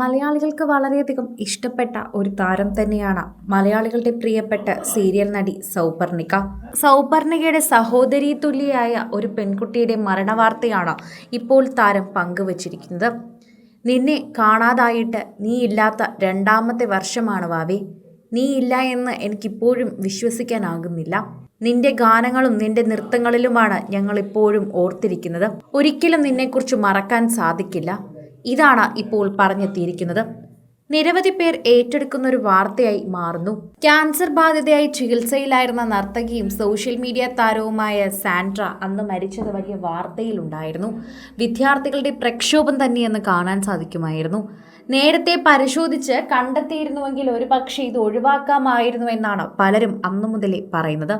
മലയാളികൾക്ക് വളരെയധികം ഇഷ്ടപ്പെട്ട ഒരു താരം തന്നെയാണ് മലയാളികളുടെ പ്രിയപ്പെട്ട സീരിയൽ നടി സൗപർണിക. സൗപർണികയുടെ സഹോദരി തുല്യയായ ഒരു പെൺകുട്ടിയുടെ മരണവാർത്തയാണ് ഇപ്പോൾ താരം പങ്കുവച്ചിരിക്കുന്നത്. നിന്നെ കാണാതായിട്ട് നീ ഇല്ലാത്ത രണ്ടാമത്തെ വർഷമാണ് വാവി നീ ഇല്ല എന്ന് എനിക്കിപ്പോഴും വിശ്വസിക്കാനാകുന്നില്ല. നിന്റെ ഗാനങ്ങളും നിന്റെ നൃത്തങ്ങളിലുമാണ് ഞങ്ങൾ ഇപ്പോഴും ഓർത്തിരിക്കുന്നത്. ഒരിക്കലും നിന്നെക്കുറിച്ച് മറക്കാൻ സാധിക്കില്ല. ഇതാണ് ഇപ്പോൾ പറഞ്ഞെത്തിയിരിക്കുന്നത്. നിരവധി പേർ ഏറ്റെടുക്കുന്ന ഒരു വാർത്തയായി മാറുന്നു. ക്യാൻസർ ബാധിതയായി ചികിത്സയിലായിരുന്ന നർത്തകിയും സോഷ്യൽ മീഡിയ താരവുമായ സാൻഡ്ര അന്ന് മരിച്ചത് വലിയ വാർത്തയിലുണ്ടായിരുന്നു. വിദ്യാർത്ഥികളുടെ പ്രക്ഷോഭം തന്നെയെന്ന് കാണാൻ സാധിക്കുമായിരുന്നു. നേരത്തെ പരിശോധിച്ച് കണ്ടെത്തിയിരുന്നുവെങ്കിൽ ഒരു പക്ഷേ ഇത് ഒഴിവാക്കാമായിരുന്നു എന്നാണ് പലരും അന്നു മുതലേ പറയുന്നത്.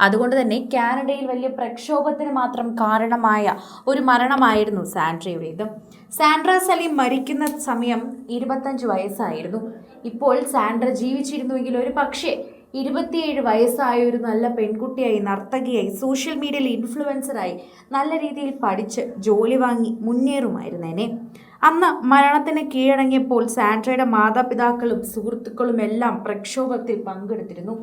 അതുകൊണ്ട് തന്നെ കാനഡയിൽ വലിയ പ്രക്ഷോഭത്തിന് മാത്രം കാരണമായ ഒരു മരണമായിരുന്നു സാൻഡ്രയുടേത്. സാൻഡ്ര സലീം മരിക്കുന്ന സമയം ഇരുപത്തഞ്ച് വയസ്സായിരുന്നു. ഇപ്പോൾ സാൻഡ്ര ജീവിച്ചിരുന്നുവെങ്കിൽ ഒരു പക്ഷേ ഇരുപത്തിയേഴ് വയസ്സായ ഒരു നല്ല പെൺകുട്ടിയായി നർത്തകിയായി സോഷ്യൽ മീഡിയയിൽ ഇൻഫ്ലുവൻസറായി നല്ല രീതിയിൽ പഠിച്ച് ജോലി വാങ്ങി മുന്നേറുമായിരുന്നേനെ. അന്ന് മരണത്തിന് കീഴടങ്ങിയപ്പോൾ സാൻഡ്രയുടെ മാതാപിതാക്കളും സുഹൃത്തുക്കളും എല്ലാം പ്രക്ഷോഭത്തിൽ പങ്കെടുത്തിരുന്നു.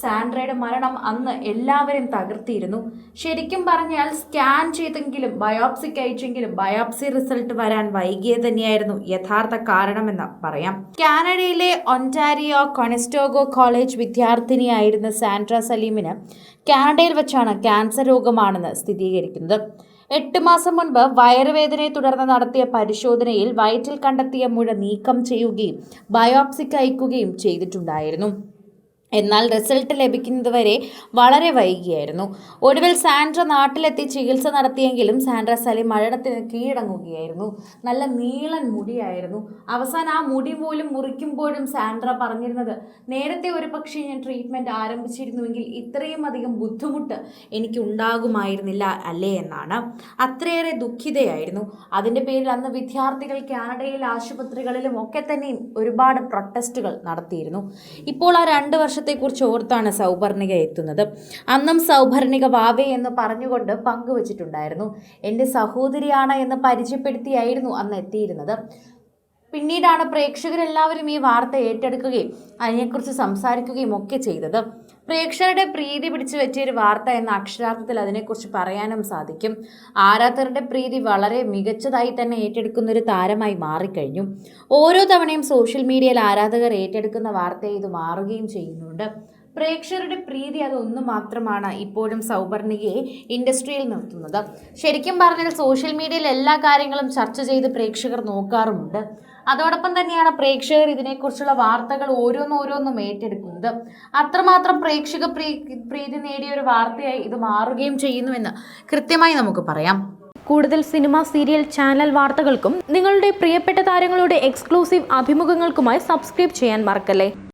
സാൻഡ്രയുടെ മരണം അന്ന് എല്ലാവരും തകർത്തിയിരുന്നു. ശരിക്കും പറഞ്ഞാൽ സ്കാൻ ചെയ്തെങ്കിലും ബയോപ്സിക്ക് അയച്ചെങ്കിലും ബയോപ്സി റിസൾട്ട് വരാൻ വൈകിയത് തന്നെയായിരുന്നു യഥാർത്ഥ കാരണമെന്ന് പറയാം. കാനഡയിലെ ഒന്റാരിയോ കൊണസ്റ്റോഗോ കോളേജ് വിദ്യാർത്ഥിനിയായിരുന്ന സാൻഡ്ര സലീമിന് കാനഡയിൽ വെച്ചാണ് ക്യാൻസർ രോഗമാണെന്ന് സ്ഥിരീകരിക്കുന്നത്. എട്ട് മാസം മുൻപ് വയറുവേദനയെ തുടർന്ന് നടത്തിയ പരിശോധനയിൽ വയറ്റിൽ കണ്ടെത്തിയ മുഴ നീക്കം ചെയ്യുകയും ബയോപ്സിക്ക് അയക്കുകയും ചെയ്തിട്ടുണ്ടായിരുന്നു. എന്നാൽ റിസൾട്ട് ലഭിക്കുന്നതുവരെ വളരെ വൈകിയായിരുന്നു. ഒടുവിൽ സാൻഡ്ര നാട്ടിലെത്തി ചികിത്സ നടത്തിയെങ്കിലും സാൻഡ്ര സലി മരണത്തിന് കീഴടങ്ങുകയായിരുന്നു. നല്ല നീളൻ മുടിയായിരുന്നു. അവസാനം ആ മുടി പോലും മുറിക്കുമ്പോഴും സാൻഡ്ര പറഞ്ഞിരുന്നത് നേരത്തെ ഒരു പക്ഷേ ഞാൻ ട്രീറ്റ്മെന്റ് ആരംഭിച്ചിരുന്നുവെങ്കിൽ ഇത്രയും അധികം ബുദ്ധിമുട്ട് എനിക്ക് ഉണ്ടാകുമായിരുന്നില്ല അല്ലേ എന്നാണ്. അത്രയേറെ ദുഃഖിതയായിരുന്നു. അതിന്റെ പേരിൽ അന്ന് വിദ്യാർത്ഥികൾ കാനഡയിൽ ആശുപത്രികളിലും ഒക്കെ തന്നെയും ഒരുപാട് പ്രൊട്ടസ്റ്റുകൾ നടത്തിയിരുന്നു. ഇപ്പോൾ ആ രണ്ട് വർഷത്തെക്കുറിച്ച് ഓർത്താണ് സൗപർണിക എത്തുന്നത്. അന്നും സൗപർണിക വാവേ എന്ന് പറഞ്ഞുകൊണ്ട് പങ്കുവച്ചിട്ടുണ്ടായിരുന്നു. എന്റെ സഹോദരിയാണ് എന്ന് പരിചയപ്പെടുത്തിയായിരുന്നു അന്ന് എത്തിയിരുന്നത്. പിന്നീടാണ് പ്രേക്ഷകരെല്ലാവരും ഈ വാർത്ത ഏറ്റെടുക്കുകയും അതിനെക്കുറിച്ച് സംസാരിക്കുകയും ഒക്കെ ചെയ്തത്. പ്രേക്ഷകരുടെ പ്രീതി പിടിച്ചു പറ്റിയ ഒരു വാർത്ത എന്ന അക്ഷരാർത്ഥത്തിൽ അതിനെക്കുറിച്ച് പറയാനും സാധിക്കും. ആരാധകരുടെ പ്രീതി വളരെ മികച്ചതായി തന്നെ ഏറ്റെടുക്കുന്ന ഒരു താരമായി മാറിക്കഴിഞ്ഞു. ഓരോ തവണയും സോഷ്യൽ മീഡിയയിൽ ആരാധകർ ഏറ്റെടുക്കുന്ന വാർത്തയെ ഇത് മാറുകയും ചെയ്യുന്നുണ്ട്. പ്രേക്ഷകരുടെ പ്രീതി അതൊന്നു മാത്രമാണ് ഇപ്പോഴും സൗപർണികയെ ഇൻഡസ്ട്രിയിൽ നിർത്തുന്നത്. ശരിക്കും പറഞ്ഞാൽ സോഷ്യൽ മീഡിയയിൽ എല്ലാ കാര്യങ്ങളും ചർച്ച ചെയ്ത് പ്രേക്ഷകർ നോക്കാറുമുണ്ട്. അതോടൊപ്പം തന്നെയാണ് പ്രേക്ഷകർ ഇതിനെക്കുറിച്ചുള്ള വാർത്തകൾ ഓരോന്നോരോന്നും ഏറ്റെടുക്കുന്നത്. അത്രമാത്രം പ്രേക്ഷക പ്രീ പ്രീതി നേടിയ ഒരു വാർത്തയായി ഇത് മാറുകയും ചെയ്യുന്നുവെന്ന് കൃത്യമായി നമുക്ക് പറയാം. കൂടുതൽ സിനിമ സീരിയൽ ചാനൽ വാർത്തകൾക്കും നിങ്ങളുടെ പ്രിയപ്പെട്ട താരങ്ങളുടെ എക്സ്ക്ലൂസീവ് അഭിമുഖങ്ങൾക്കുമായി സബ്സ്ക്രൈബ് ചെയ്യാൻ മറക്കല്ലേ?